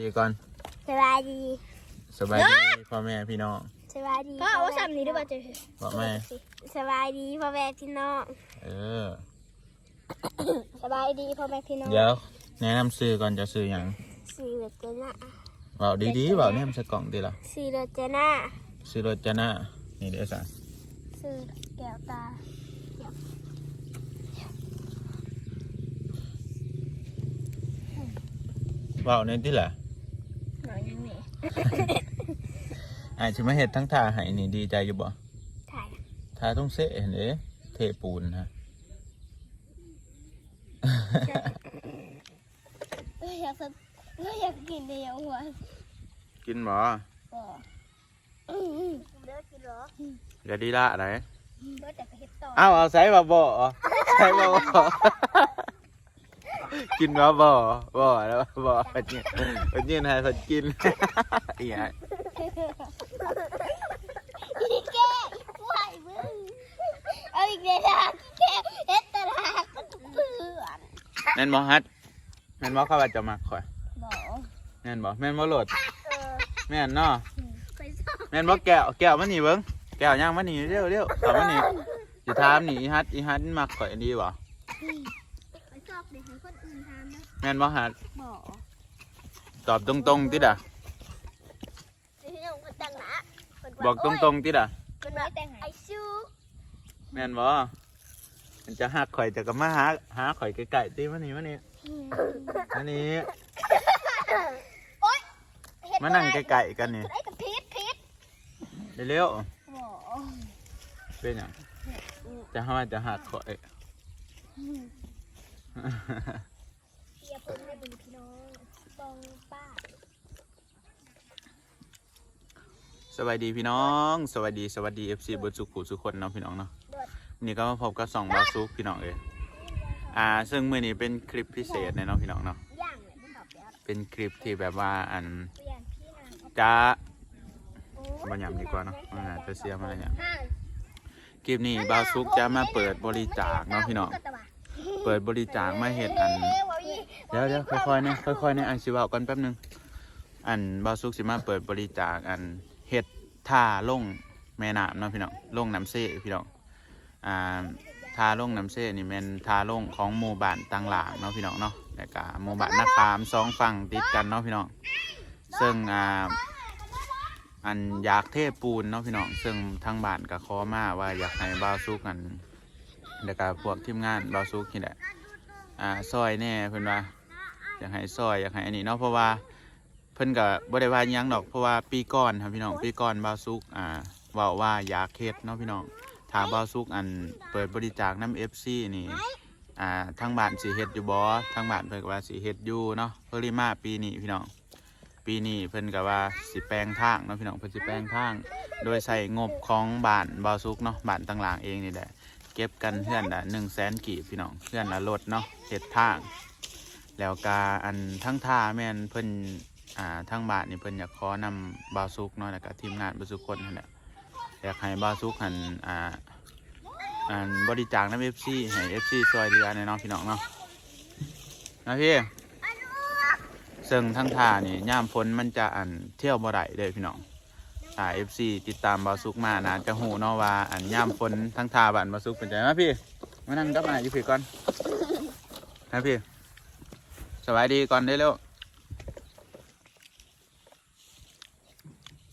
ดีก่อน สบายดีสบายดีพ่อแม่พี่น้องสบายดีพ่อเอาซ้ำนี้ด้วยป่ะเจ๊บอกแม่สบายดีพ่อแม่พี่น้องเออสบายดีพ่อแม่พี่น้องเดี๋ยวแนะนำซื้อก่อนจะซื้ออย่างสีรถเจน่าบอกดีๆบอกแนมใส่กล่องดีละสีรถเจน่าซื้อรถจะหน้านี่เดี๋ยวสั่งสีแก้วตาบอกในที่ละหน่อย ยังนี่อาจจะมาเห็ดทั้งท่าให้นี่ดีใจอยู่บ่ถ่ายท่าต้องเสะเห็นเด้เทปูนฮะเอ้ยอยากสักเอ้ยอยากกินเดียวหัวกินบ่บ่เลิกกินหรออย่าดีละไหนเบิดแต่ก็เฮ็ดต่อเอาเอาใส่บ่บ่ใส่บ่บ่ กินบ่บ่บ่แล้วบ่ปัจจุปัจจุให้คนกินอีหยังอีแก่ไหวมึงเอาอีกเดียวนะแก่เฮ็ดตลาดก็เพื่อนแม่นบ่ฮัดแม่นบ่เข้าว่าจะมักข่อยบ่แม่นบ่แม่นบ่โหลดแม่นเนาะไปซ่อมแม่นบ่แก้วแก้วมานี่เบิ่งแก้วย่างมานี่เร็วเร็วเข้ามานี่สิถามนี่อีฮัดอีฮัดมักข่อยดีบ่ ไปซอกเดี๋ยวให้คนอื่นทานนะแม่นบ่ฮัดบ่ตอบตรงๆติด่ะที่น้องคนตั้งหน้าบอกตรงๆติด่ะคนไม่แต่งให้ไอซูแม่นบ่มันจะหักข่อยจะก็มาหาหาข่อยไกลๆติมานี่มานี่มานี่มานั่งไกลๆกันนี่ไอ้กับพีชพีชเร็วบ่ๆเป็นหยังจะหาว่าจะหักข่อย เียบเพิ่นให้เป็นพี่น้องปองป้าสวัสดีพี่น้อง สวัสดีสวัสดี FC เบนสุขุสุคนเนาะพี่น้องเนาะนี่ก็มาพบกับสองบาซุกพี่น้องเอยอ่า ซึ่งมื้อนี้เป็นคลิปพิเศษเนาะพี่น้องเนาะย่างเลยพวกเขาไปเอาเป็นคลิปที่แบบว่าอันเปลี่ยนพี่นางจะบรรยามดีกว่าเนาะมันอาจจะเสียมาอะไรอย่างห้าคลิปนี้บาซุกจะมาเปิดบริจาคเนาะพี่น้อง เปิดบริจาคมาเฮ็ดอัน เดี๋ยวเดี๋ยวค่อยๆนะค่อยๆนะอันสิว่าก่อนแป๊บหนึง อันบาซุกสิมาเปิดบริจาคอันเฮ็ดท่าลงแม่น้ำเนาะพี่น้องลงน้ำเซ่พี่น้องอ่าท่าลงน้ำเซ่นี่แม่นท่าลงของหมู่บ้านตังหลางเนาะพี่น้องเนาะแล้วก็หมู่บ้านนาคามสองฝั่งติดกันเนาะพี่น้องซึ่งอ่าอันอยากเทปูนเนาะพี่น้องซึ่งทางบ้านก็ขอมาว่าอยากให้บาซุกกันแล้วก็พวกทีมงานบาซุกนี่แหละ อ่าซอยแน่เพิ่นว่าอยากให้ซอยอยากให้อันนี้เนาะเพราะว่าเพิ่นก็บ่ได้ว่าหยังดอกเพราะว่าปีก่อนครับพี่น้องปีก่อนบาวซุกอ่าเว้าว่าอยากเฮ็ดเนาะพี่น้องถ้าบาวซุกอันเปิดบริจาคน้ำ FC นี่อ่าทางบ้านสิเฮ็ดอยู่บ่ทางบ้านเพิ่นก็ว่าสิเฮ็ดอยู่เนาะเพิ่นริมาปีนี้พี่น้องปีนี้เพิ่นก็ว่าสิแปลงทางเนาะพี่น้องเพิ่นสิแปลงทาง โดยใช้งบของบ้านบาวซุกเนาะบ้านต่างหลางเองนี่แหละเก็บกันเพื่อนละหนึ่งแสนกีบพี่น้องเพื่อนละรถเนาะ เห็ดทาง แล้วกาอันทั้งท่าแม่นเพิ่นอ่าทั้งบาทนี่เพิ่นอยากขอนำบาวซุกเนาะแล้วก็ทีมงานบาวซุกคนนั่นแหละอยากให้บาวซุกหันอ่าอันบริจาคน้ำเอฟซีให้เอฟซีช่วยเหลือในอยเนาะพี่น้องเนาะนะพี่ซึ่งทั้งท่านี่ย่ามฝนมันจะอันเที่ยวบ่ได้เลยพี่น้องอ่าเอฟซีติดตามบาซุกมานะจะหูเนาะว่าอันย่ามฝนทั้งท่าบ้านบาซุกเป็นใจมาพี่มานั่งกับมาอยู่พี่ก่อน นะพี่ สบายดีก่อนได้อเร็ว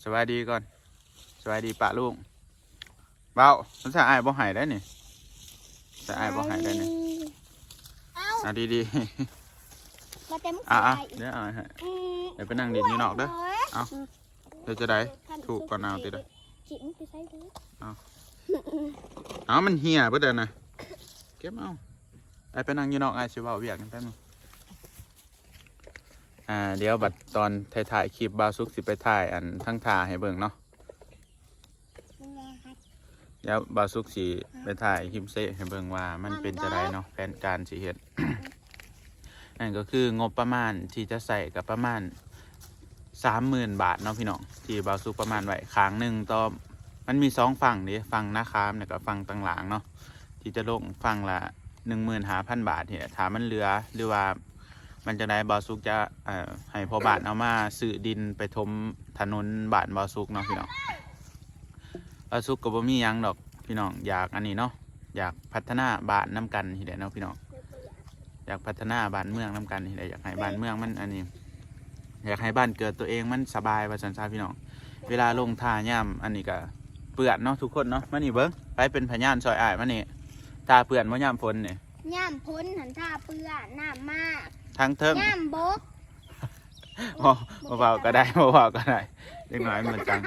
สบายดีก่อน สบายดีปะลุงเบามันจะอายบ่ใหายได้นี่จะอายบ่ใหายได้นี่เอ้าอะดีดีมาเต็มๆอะอะใส่เดี๋ยวเอาให้อืมเดี๋ยวไปนั่งดินอยู่นอกเด้อเอาเดี๋ยวจะได้ถูกก่อนเอาติเด้อจิ๋มไปใส่ดูเอามันเหี่ยเพื่เดินนะเก็บเอา ไอ้ไปนั่งอยู่นอกไอชิเว่าเวียกกันแป๊บนึงอ่าเดี๋ยวบัดตอนถ่ายๆคลิปบาวซุกสิไปถ่ายอันทั้งถ่าให้เบิ่งเนาะเดี๋ยวบาวซุกสิไปถ่ายคลิปเซให้เบิ่งว่ามันเป็นจะไดเนาะแผนการสิเฮ็ด นั่นก็คืองบประมาณที่จะใส่กับประมาณสามหมื่นบาทเนาะพี่น้องที่บาวซุกประมาณไว้ค้างหนึ่งต่อมันมีสองฝั่งนี่ฝั่งหน้าคามเนี่ยกับฝั่งต่างหลังเนาะที่จะลงฝั่งละ หนึ่งหมื่นห้าพันบาทเนี่ยถามมันเหลือหรือว่ามันจะได้บาวซุกจะเอ่อให้พอบานเอามาซื้อดินไปทมถนนบานบาวซุกเนาะพี่น้องบาวซุกก็บ่มีหยังดอกพี่น้องอยากอันนี้เนาะอยากพัฒนาบ้านน้ำกันที่ไดเนาะพี่น้องอยากพัฒนาบ้านเมืองน้ำกันที่ไดอยากให้บ้านเมืองมันอันนี้ อยากให้บ้านเกิดตัวเองมันสบายว่าสันซาพี่น้อง เวลาลงท่าย่ำอันนี้ก็เปื่อนเนาะทุกคนเนาะมานี่เบิ้งไปเป็นพยานซอยอ้ายมานี่ ตาเปื่อนว่าย่ำฝนนี่ย่ำพ้นหันท่าเปื้อนน้ำมากทั้งเทิงย่ำบกบ่บ่เบาก็ได้บ่เบาก็ได้เล็กน้อยมันจัง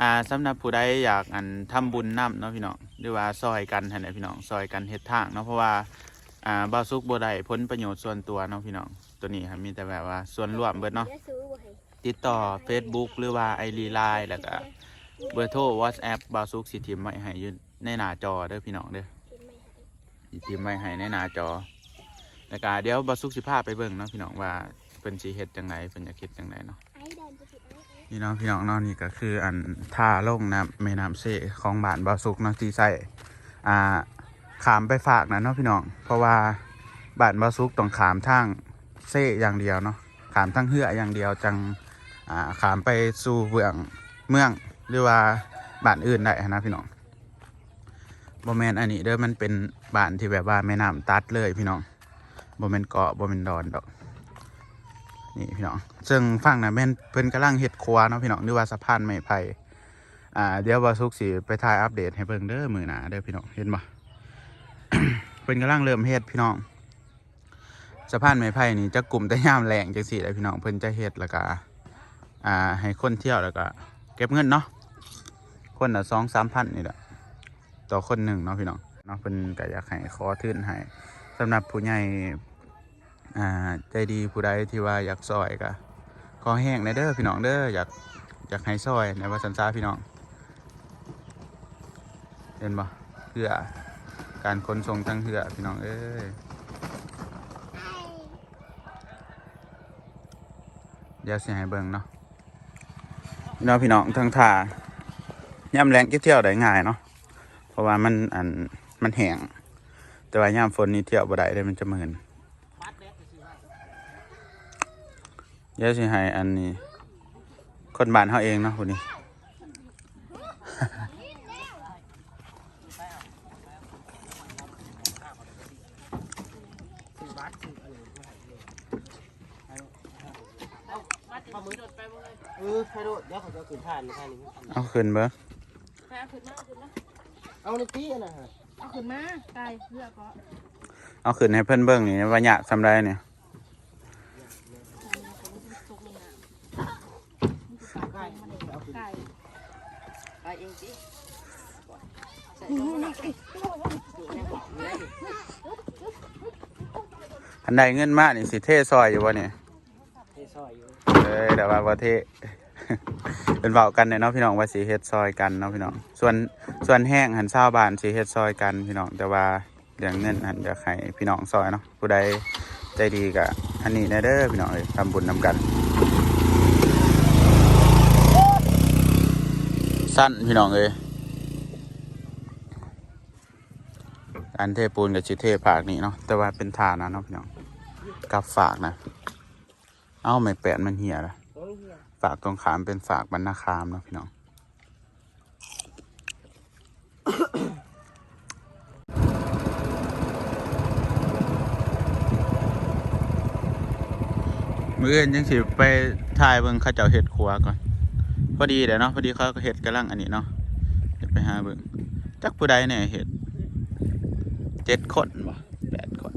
อ่าสำหรับผู้ใดอยากอันทำบุญนํเนาะพี่น้องหรือว่าซอยกันหั่นแหละพี่น้องซอยกันเฮ็ดทางเนาะเพราะว่าอ่าบ่าวสุกบ่ได้ผลประโยชน์ส่วนตัวเนาะพี่น้องตัวนี้ครับมีแต่แบบว่าส่วนรวมเบิดเนาะเดี๋ยวซื้อบ่ให้ติดต่อ Facebook หรือว่า ID Line แล้วก็เบอร์โทร WhatsApp บ่าวสุกสิทิมไว้ให้อยู่ในหน้าจอเด้อพี่น้องเด้อ สิทิมไว้ให้ในหน้าจอแล้วก็เดี๋ยวบาสุกสิพาไปเบิ่งเนาะพี่น้องว่าเพิ่นสิเฮ็ดจังไดเพิ่นอยากเฮ็ดจังไดเนาะนี่น้องพี่น้องเนอนนี่ก็คืออันท่าลงน้ำแม่น้ำเสของบ้านบาสุกเนาะที่ใส่อ่าขามไปฝากนะเนาะพี่น้อง เพราะว่าบ้านบาสุกต้องขามทางเสอย่างเดียวเนาะขามทางเหืออย่างเดียวจังอ่าขามไปสู่เมืองเมืองหรือว่าบ้านอื่นได้นะพี่น้อง บ่แมนอันนี้เด้อมันเป็นบ้านที่แบบว่าแม่น้ำตัดเลยพี่น้องบ่แมนเกาะบ่แมนดอนดอกนี่พี่น้องซึ่งฝั่งนะแม่นเพิ่นกำลังเฮ็ดครัวเนาะพี่น้องหรือว่าสะพานไม้ไผ่อ่าเดี๋ยวว่าสุกสิไปถ่ายอัปเดตให้เบิ่งเด้อมือหนาเด้อพี่น้องเห็นบ่เพิ่นกำลังเริ่มเฮ็ดพี่น้องสะพานไม้ไผ่นี่จะกลุ่มแต่ยามแรงจังซี่แหละพี่น้องเพิ่นจะเฮ็ดแล้วก็อ่าให้คนเที่ยวแล้วก็ เก็บเงินเนาะคนละ2-3,000นี่แหละ ต่อคนหนึ่งเนาะพี่น้องเนาะเพิ่นก็อยากให้ขอทื่นให้สำหรับผู้ใหญ่อ่าใจดีผู้ใดที่ว่าอยากซอยก็ขอแห้งในเด้อพี่น้องเด้ออยากอยากให้ซอยในว่าสันซาพี่น้องเห็นบ่เพื่อการขนส่งทางเรือพี่น้องเอ้ยเดี๋ยวสิให้เบิ่งเนาะพี่น้องพี่น้องทางท่าย่ำแรงเก็บเที่ยวได้ง่ายเนาะ เพราะว่ามันอันมันแห้งแต่ว่าย่ำฝนนี่เที่ยวบ่ได้เลยมันจะเหมือนเดี๋ยวสิให้อันนี้ คนบ้านเขาเองเนาะคนนี้เออให้โดดเดี๋ยวเขาจะขึ้นผ่านผ่านนี้เอาขึ้นเบ้อ เอาในตีนะฮะเอาขึ้นมาไกลเพื่อก็เอาขึ้นให้เพื่อนเบิ่งนี่ว่าหยะสำไรเนี่ยสุกนี่นะไก่เอาขึ้นไก่ไก่เองสิอันใดเงินมากนี่สิเทซอยอยู่วะเนี่ยเทซอยอยู่เอ้ยเดี๋ยวว่าประเทศ เป็นเบากันเนี่ยเนาะพี่น้องว่าสีเฮ็ดซอยกันเนาะพี่น้องส่วนส่วนแห้งหันเศร้าบานสีเฮ็ดซอยกันพี่น้องแต่ว่าเรื่องเงินหันจะให้พี่น้องซอยเนาะผู้ใดใจดีกะอันนี้แน่เด้อพี่น้องเอ้ยทำบุญนำกันสั้นพี่น้องเอ้ยการเทปูนกับชิเทผากนี่เนาะแต่ว่าเป็นฐานนะเนาะพี่น้องกับฝากนะ เอ้าไม่แปดมันเหี่ยละ ฝากตรงขามเป็นฝากบรรณาคามเนาะพี่น้องมื่ออื่นยังสิไปถ่ายเบิ่งข้าเจ้าเห็ดครัวก่อน พอดีเดี๋ยวเนาะพอดีเขาเห็ดกำลังอันนี้เนาะเดี๋ยวไปหาเบิ่งจักผู้ใดเนี่ยเห็ดเจ็ดคนวะแปดคน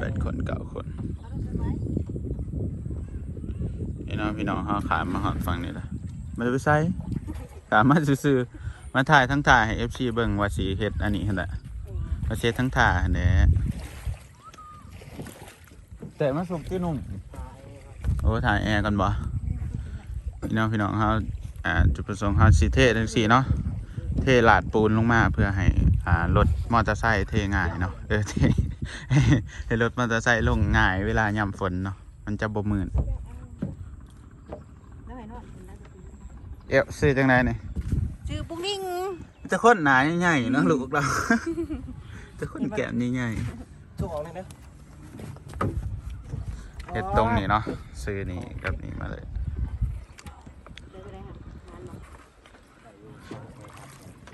แปดคนเก้าคน พี่น้องพี่น้องเขาขามมาหอดฟังนี่ละมาไปใส่ขามมาซื้อมาถ่ายทั้งถ่ายให้เอฟซีเบิ่งว่าสีเฮ็ดอันนี้หั่นแหละมาเช็ดทั้งถ่ายหั่นแหละแต่มาสุกที่นุ่มโอ้ถ่ายแอร์กันบ่พี่น้องพี่น้องเขาอ่าจุดประสงค์เขาสีเททั้งสีเนาะเทหลาดปูนลงมาเพื่อให้อ่ารถมอเตอร์ไซค์เทง่ายเนาะเออเทให้รถมอเตอร์ไซค์ลงง่ายเวลายามฝนเนาะมันจะบ่มื่น ได้เนาะ เอวซื้อจังไดเนี่ยชื่อปุ้งนิ่งจะคนหนาใหญ่ๆเนาะลูกเรา จะคนแก้มใหญ่ทุกของเลยนะฮ็ดตรงนี้เนาะซื้อนี่กับนี่มาเลย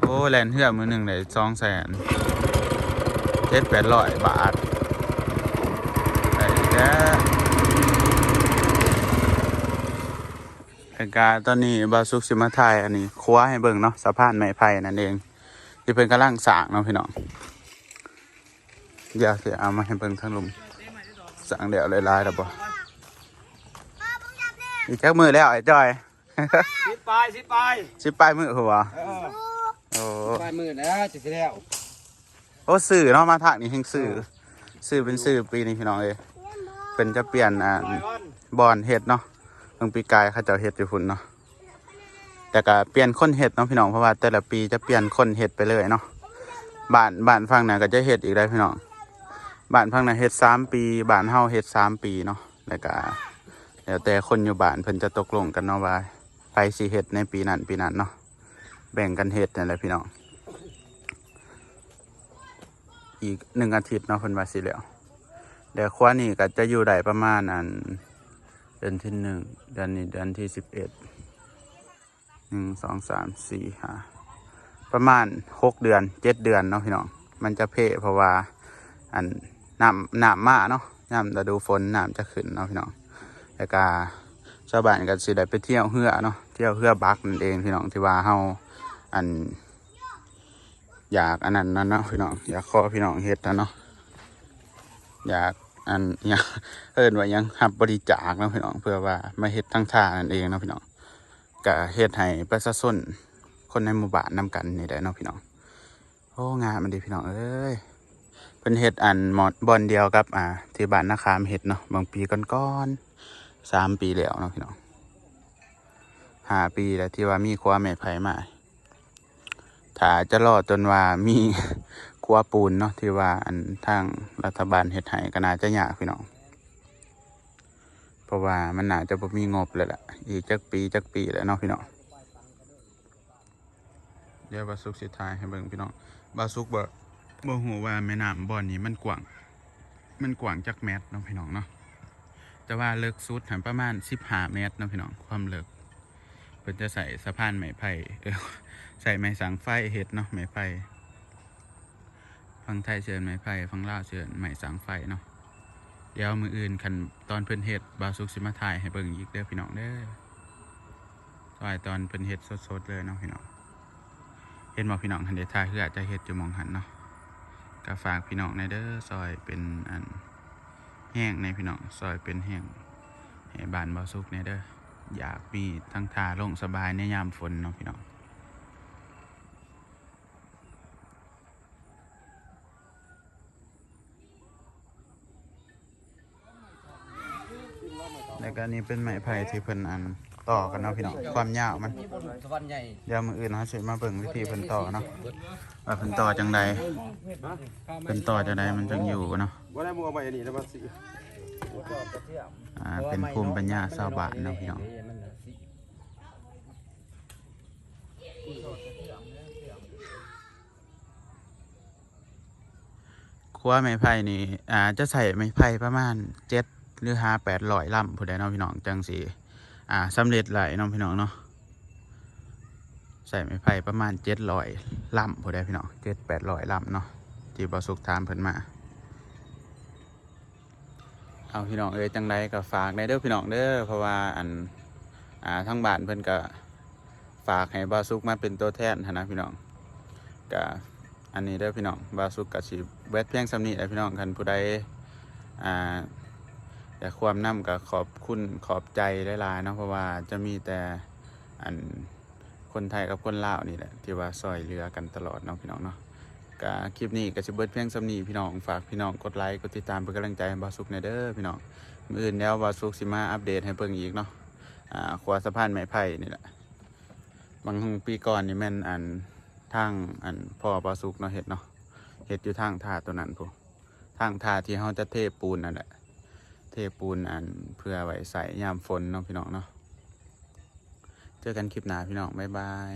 โอ้แลนเทือมือหนึ่งเลยสองแสนเจ็ดแปดร้อยบาทได้แล้ว เหตุการณ์ตอนนี้บาสุกสิมาไทยอันนี้คว้าให้เบิ่งเนาะสะพานไม้ไผ่นั่นเอง ที่เพิ่นกำลังสร้างเนาะพี่น้องเดี๋ยวสิเอามาให้เบิ่งทั้งลุมสร้างเดี๋ยวหลายๆแล้วบ่อีกจักมือแล้วไอ้จอยสิปลายสิปลายสิปลายมือหัวเออโอ้ปลายมือแล้วจะสิแล้วโอ้สื่อเนาะมาทางนี้แห่งสื่อสื่อเป็นสื่อปีนี้พี่น้องเอ้ยเป็นจะเปลี่ยนอ่าปลายก้อนบอนเห็ดเนาะเพิ่ งปีกายเขาเจ้าเห็ดอยู่พุ่นเนาะแต่ก็เปลี่ยนคนเห็ดเนาะพี่น้องเพราะว่าแต่ละปีจะเปลี่ยนคนเห็ดไปเลยเนาะบ้านบ้านฝั่งนั้นก็จะเห็ดอีกได้พี่น้องบ้านฝั่งนั้นเห็ดสามปีบ้านเฮาเห็ดสามปีเนาะแล้วก็แล้วแต่คนอยู่บ้านเพิ่นจะตกลงกันเนาะว่าไปสิเห็ดในปีนั้นปีนั้นเนาะแบ่งกันเห็ดนั่นแหละพี่น้องอีกหนึ่งอาทิตย์เนาะเพิ่นว่าสิแล้วเดี๋ยวคว้านี่ก็จะอยู่ได้ประมาณอัน ดือนที่หนึ่งเดือนนี้เดือนที่สิบเอ็ดหนึ่งสองสามสี่ห้าประมาณหกเดือนเจ็ดเดือนเนาะพี่น้องมันจะเพะเพราะว่าอันน้ำน้ำมาเนาะน้ำฤดูฝนน้ำจะขึ้นเนาะพี่น้องแล้วก็ชาวบ้านก็สิได้ไปเที่ยวเฮือเนาะเที่ยวเฮือบักนั่นเองพี่น้องที่ว่าเฮาอัน อยากอันนั้นนั่นเนาะพี่น้องอยากขอพี่น้องเฮ็ดนะเนาะอยาก อันยากเอิ้นว่ายังรับบริจาคนะพี่น้องเพื่อว่ามาเฮ็ดทั้งท่านั่นเองนะพี่น้องก็เฮ็ดให้ประชาชนคนในหมู่บ้านนํกันนี่แหละเนาะพี่น้องโอ้งานมันดีพี่น้องเอ้ยเพิ่นเฮ็ดอันหมอดบอนเดียวกับอ่าที่บ้านนาคามเฮ็ดเนาะบางปีก่อนๆสามปีแล้วเนาะพี่น้องห้าปีแล้วที่ว่ามีครัวแม่ไผ่มาถ้าจะรอจนว่ามี ครัวปูนเนาะที่ว่าอันทางรัฐบาลเฮ็ดให้ก็น่าจะยากพี่น้อง เพราะว่ามันน่าจะบ่มีงบเลยล่ะ อีกจักปีจักปีแล้วเนาะพี่น้อง เดี๋ยวบาสุกสิทายให้เบิ่งพี่น้องบาสุกบ่บ่ฮู้ว่าแม่น้ำบ่อนนี้มันกว้าง มันกว้างจักเมตรเนาะพี่น้องเนาะแต่ว่าเลิกสุดหันประมาณ15เมตรเนาะพี่น้องความเลิกเพิ่นจะใส่สะพานไม้ไผ่เออใส่ไม้สังไฟเห็ดเนาะไม้ไฟ ฟังไทยเชิญไม้ไฟฟังลาวเชิญไม้สังไฟเนาะเดี๋ยวมืออื่นคันตอนเพิ่นเห็ดบาสุกสิมาถ่ายให้เบิ่งอีกเด้อพี่น้องเด้อถ่ายตอนเพิ่นเห็ดสดๆเลยเนาะพี่น้องเห็นบอกพี่น้องหันเดถ่ายคืออาจจะเห็ดจะมองหันเนาะก็ฝากพี่น้องในเด้อซอยเป็นอันแห้งในพี่น้องซอยเป็นแห้งให้บานบาสุกในเด้ออยากมีทั้งทาลงสบายในยามฝนเนาะพี่น้อง แล้วก็นี่เป็นไม้ไผ่ที่เพิ่นอันต่อกันเนาะพี่น้องความยาวมันสวรรค์ใหญ่เดี๋ยวมืออื่นเฮาสิมาเบิ่งวิธีเพิ่นต่อเนาะว่าเพิ่นต่อจังใดเพิ่นต่อจังใดมันจังอยู่เนาะว่าได้มัวใหม่นี่แล้วมาสิอ่าเป็นภูมิปัญญาชาวบ้านเนาะพี่น้องครัวไม้ไผ่นี่อ่าจะใส่ไม้ไผ่ประมาณเจ็ด หรือหาแปดร้อยลำผู้ใดเนาะพี่น้องจังสิอ่าสำเร็จหลายเนาะพี่น้องเนาะใส่ไม้ไผ่ประมาณเจ็ดร้อยลำพอได้พี่น้องเจ็ดแปดร้อยลำเนาะที่บอสุกถามเพิ่นมาเอาพี่น้องเอ้ยจังไดก็ฝากในเด้อพี่น้องเด้อเพราะว่าอันอ่าทั้งบ้านเพิ่นก็ฝากให้บาสุกมาเป็นตัวแทนนนะพี่น้องก็อันนี้เด้อพี่น้องบาสุกก็สิเวทเพียงสำนี้และพี่น้องคันผู้ใดอ่า อยากความนํก็ขอบคุณขอบใจหลายๆเนาะเพราะว่าจะมีแต่อันคนไทยกับคนลาวนี่แหละที่ว่าซอยเรือกันตลอดเนาะพี่น้องเนาะกคลิปนี้ก็จะเบิดเพียงสำนีพี่น้องฝากพี่น้องกดไลค์กดติดตามเป็นกำลังใจให้บาสุกในเด้อพี่น้องมืออื่นแล้วบาสุกสิมาอัปเดตให้เบิ่งอีกเนาะอ่าขวาสะพานไม้ไผ่นี่แหละบางปีก่อนนี่แม่นอันทางอันพ่อบาสุกเนาะเฮ็ดเนาะเฮ็ดอยู่ทางท่าตัวนั้นพูทางท่าที่เฮาจะเทปูนนั่นแหละ เทปูนอันเพื่อไว้ใส่ยามฝนเนาะพี่น้องเนาะ เจอกันคลิปหน้าพี่น้อง บ๊ายบาย